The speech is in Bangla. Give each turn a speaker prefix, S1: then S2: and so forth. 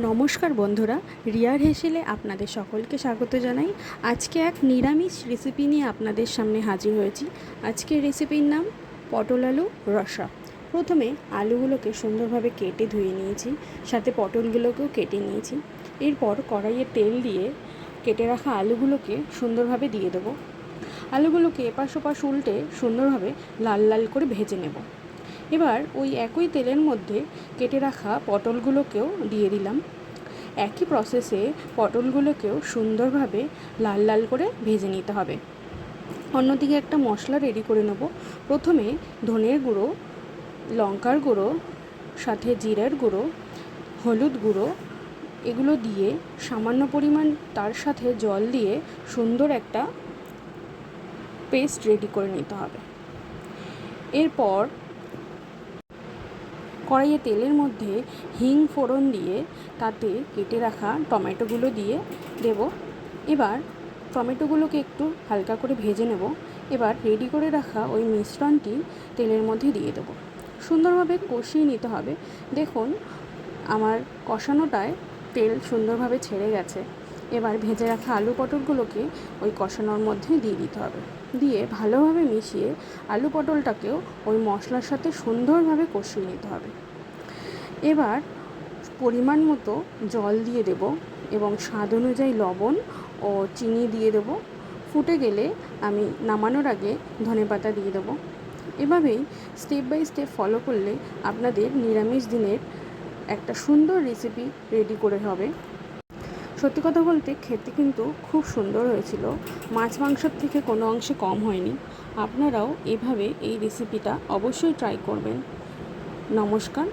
S1: নমস্কার বন্ধুরা, রিয়ার হেসেলে আপনাদের সকলকে স্বাগত জানাই। আজকে এক নিরামিষ রেসিপি নিয়ে আপনাদের সামনে হাজির হয়েছি। আজকের রেসিপির নাম পটল আলু রসা। প্রথমে আলুগুলোকে সুন্দরভাবে কেটে ধুয়ে নিয়েছি, সাথে পটলগুলোকেও কেটে নিয়েছি। এরপর কড়াইয়ে তেল দিয়ে কেটে রাখা আলুগুলোকে সুন্দরভাবে দিয়ে দেবো। আলুগুলোকে এপাশ ওপাশ উল্টে সুন্দরভাবে লাল লাল করে ভেজে নেব। এবার ওই একই তেলের মধ্যে কেটে রাখা পটলগুলোকেও দিয়ে দিলাম। একই প্রসেসে পটলগুলোকেও সুন্দরভাবে লাল লাল করে ভেজে নিতে হবে। অন্যদিকে একটা মশলা রেডি করে নেব। প্রথমে ধনের গুঁড়ো, লঙ্কার গুঁড়ো, সাথে জিরের গুঁড়ো, হলুদ গুঁড়ো, এগুলো দিয়ে সামান্য পরিমাণ তার সাথে জল দিয়ে সুন্দর একটা পেস্ট রেডি করে নিতে হবে। এরপর কড়াইয়ে তেলের মধ্যে হিং ফোড়ন দিয়ে তাতে কেটে রাখা টমেটোগুলো দিয়ে দেব। এবার টমেটোগুলোকে একটু হালকা করে ভেজে নেব। এবার রেডি করে রাখা ওই মিশ্রণটি তেলের মধ্যে দিয়ে দেবো। সুন্দরভাবে কষিয়ে নিতে হবে। দেখুন, আমার কষানোটায় তেল সুন্দরভাবে ছেড়ে গেছে। এবার ভেজে রাখা আলু পটলগুলোকে ওই কষানোর মধ্যে দিয়ে দিতে হবে। দিয়ে ভালোভাবে মিশিয়ে আলু পটলটাকেও ওই মশলার সাথে সুন্দরভাবে কষিয়ে নিতে হবে। এবার পরিমাণ মতো জল দিয়ে দেব এবং স্বাদ অনুযায়ী লবণ ও চিনি দিয়ে দেব। ফুটে গেলে আমি নামানোর আগে ধনেপাতা দিয়ে দেবো। এভাবেই স্টেপ বাই স্টেপ ফলো করলে আপনাদের নিরামিষ দিনের একটা সুন্দর রেসিপি রেডি করে হবে। সত্যি কথা বলতে খেতে কিন্তু খুব সুন্দর হয়েছিল। মাছ মাংসের থেকে কোনো অংশে কম হয়নি। আপনারাও এভাবে এই রেসিপিটা অবশ্যই ট্রাই করবেন। নমস্কার।